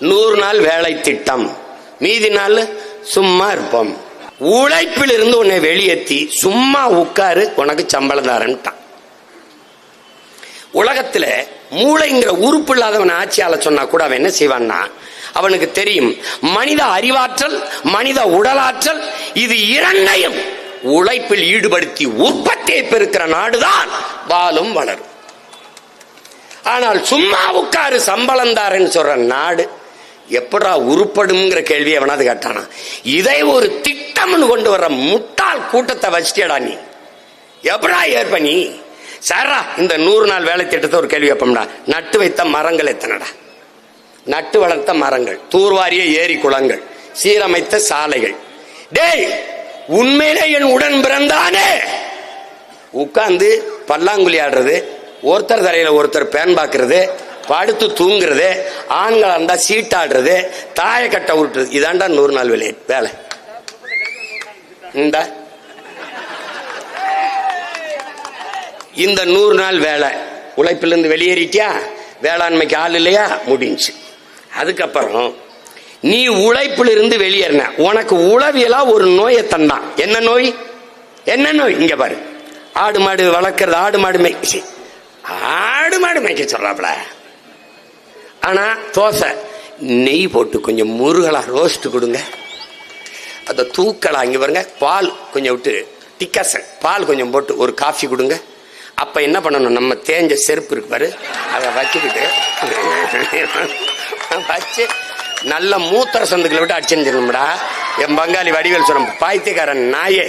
நூறு நாள் வேலை திட்டம் மீதி நாள் சும்மா இருப்போம். உழைப்பில் இருந்து உன்னை வெளியேத்தி சும்மா உட்காரு உனக்கு சம்பளம் தரன்ட்டான் உலகத்துல மூளைங்கிற உறுப்பு இல்லாதவன் ஆட்சியால சொன்னா கூட அவன் என்ன செய்வான்னா அவனுக்கு தெரியும் மனித அறிவாற்றல் மனித உடலாற்றல் இது இரண்டையும் உழைப்பில் ஈடுபடுத்தி உற்பத்தியை பெருக்கிற நாடுதான் வாழும் வளரும். ஆனால் சும்மா உட்காரு சம்பளம் தாரன்னு சொல்ற நாடு எப்படா உருப்படுங்கிற கேள்வி எவனாவது கேட்டானா? இதை ஒரு திட்டம்னு கொண்டு வர்ற முட்டாள் கூட்டத்தை வச்சிட்டேடா நீ. எப்படா ஏற்ப நீ? சாரா இந்த நூறு நாள் வேலை திட்டத்தை ஒரு கேள்வி வைப்போம்டா நட்டு வைத்த மரங்கள் எத்தனைடா? நட்டு வளர்த்த மரங்கள் தூர்வாரிய ஏரி குளங்கள் சீரமைத்த சாலைகள். டேய் உண்மையிலே என் உடன் பிறந்தானே? உட்கார்ந்து பல்லாங்குழி ஆடுறது ஒருத்தர் தலையில ஒருத்தர் பேன் பாக்குறது படுத்து தூங்குறது ஆண்கள் இருந்தா சீட்டாடுறது தாயை கட்ட விட்டுறது இதாண்டா நூறு நாள் வேலை வேலை. இந்த. இந்த நூறு நாள் வேலை. உழைப்பிலிருந்து வெளியேறிட்டியா? வேளாண்மைக்கு ஆள் இல்லையா? முடிஞ்சு. அதுக்கப்புறம் நீ உழைப்பிலிருந்து வெளியேறின. உனக்கு உளவியலா ஒரு நோயை தந்தான். என்ன நோய்? என்ன நோய்? இங்க பாரு. ஆடு மாடு வளர்க்கறது ஆடு மாடு மேய்ச்சி ஆடு மாடு மேய்க்க சொல்றாப்ல. ஆனால் தோசை. நெய் போட்டு கொஞ்சம் முருகலாக ரோஸ்ட்டு கொடுங்க. அந்த தூக்கலா இங்கே பாருங்க பால் கொஞ்சம் விட்டு டிக்கசன் பால் கொஞ்சம் போட்டு ஒரு காஃபி கொடுங்க. அப்போ என்ன பண்ணணும்? நம்ம தேஞ்ச செருப்பு இருக்கு பாரு அதை வச்சுக்கிட்டு வச்சு நல்ல மூத்திர சந்துக்களை விட்டு அடிச்சிருந்துடணும்டா என் பங்காளி வடிவேல் சொன்ன பாய்த்தியக்காரன் நாயே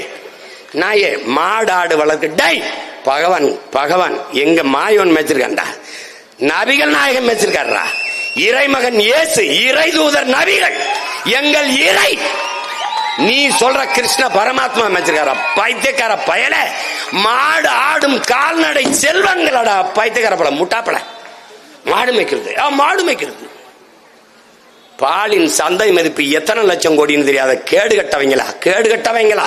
நாயே மாடு ஆடு வளர்க்கு. டை பகவான் பகவான் எங்க மாயோன் மேய்ச்சிருக்கான்டா. நபிகள் நாயகம் மேய்ச்சிருக்காருடா. இறைமகன் இயேசு இறை தூதர் நபிகள் எங்கள் இறை. நீ சொல்ற கிருஷ்ண பரமாத்மா அமைச்சிருக்கார? பைத்தியக்கார பயல. மாடு ஆடும் கால்நடை செல்வங்களடா பைத்தியக்கார படம் முட்டாப்பட மாடு மேய்க்கிறது. ஆ, மாடு மேய்க்கிறது. பாலின் சந்தை மதிப்பு எத்தனை லட்சம் கோடின்னு தெரியாத கேடு கட்டவங்களா? கேடு கட்டவங்களா?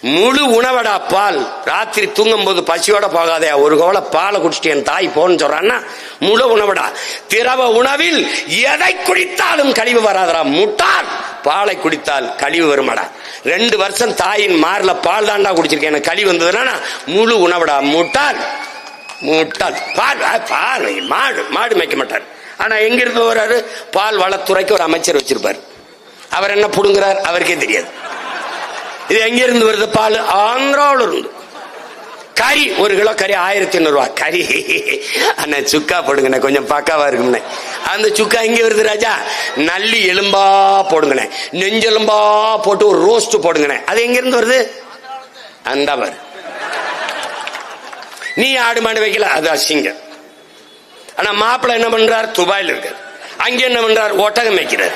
முழு உணவடா பால். ராத்திரி தூங்கும் போது பசியோட போகாதே ஒரு கோவலை பாலை குடிச்சிட்டு என் தாய் போன்னு சொல்றான்னா முழு உணவடா. திரவ உணவில் எதை குடித்தாலும் கழிவு வராதடா. முட்டால் பாலை குடித்தால் கழிவு வருமாடா. ரெண்டு வருஷம் தாயின் மார்ல பால் தாண்டா குடிச்சிருக்கேன். எனக்கு கழிவு வந்ததுன்னா முழு உணவடா. முட்டால் முட்டால் பால் பால் மாடு மாடு மேய்க்க மாட்டார். ஆனா எங்கிருந்து வர்றாரு பால் வளத்துறைக்கு ஒரு அமைச்சர் வச்சிருப்பார். அவர் என்ன புடுங்குறார்? அவருக்கே தெரியாது. இது எங்க இருந்து வருது பால்? ஆந்திராவில் இருந்து கறி ஒரு கிலோ கறி ஆயிரத்தி ஐநூறுவா கறி. அண்ணா சுக்கா போடுங்கண்ணே கொஞ்சம் பக்காவா இருக்கும்ண்ணே. அந்த சுக்கா எங்க வருது ராஜா? நல்லி எலும்பா போடுங்கண்ணே. நெஞ்செலும்பா போட்டு ஒரு ரோஸ்ட் போடுங்கண்ணே. அது எங்க இருந்து வருது? அந்த பாரு நீ ஆடு மாடு வைக்கல அது அசிங்கம். ஆனா மாப்பிள்ள என்ன பண்றார்? துபாயில் இருக்கார். அங்க என்ன பண்றார்? ஒட்டகம் வைக்கிறார்.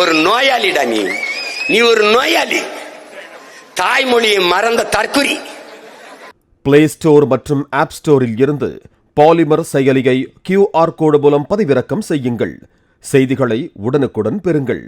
ஒரு நோயாளிடா நீ. நீ ஒரு நோயாளி. தாய்மொழியை மறந்த தற்குறி பிளே ஸ்டோர் மற்றும் ஆப் ஸ்டோரில் இருந்து பாலிமர் செயலியை கியூஆர் கோடு மூலம் பதிவிறக்கம் செய்யுங்கள். செய்திகளை உடனுக்குடன் பெறுங்கள்.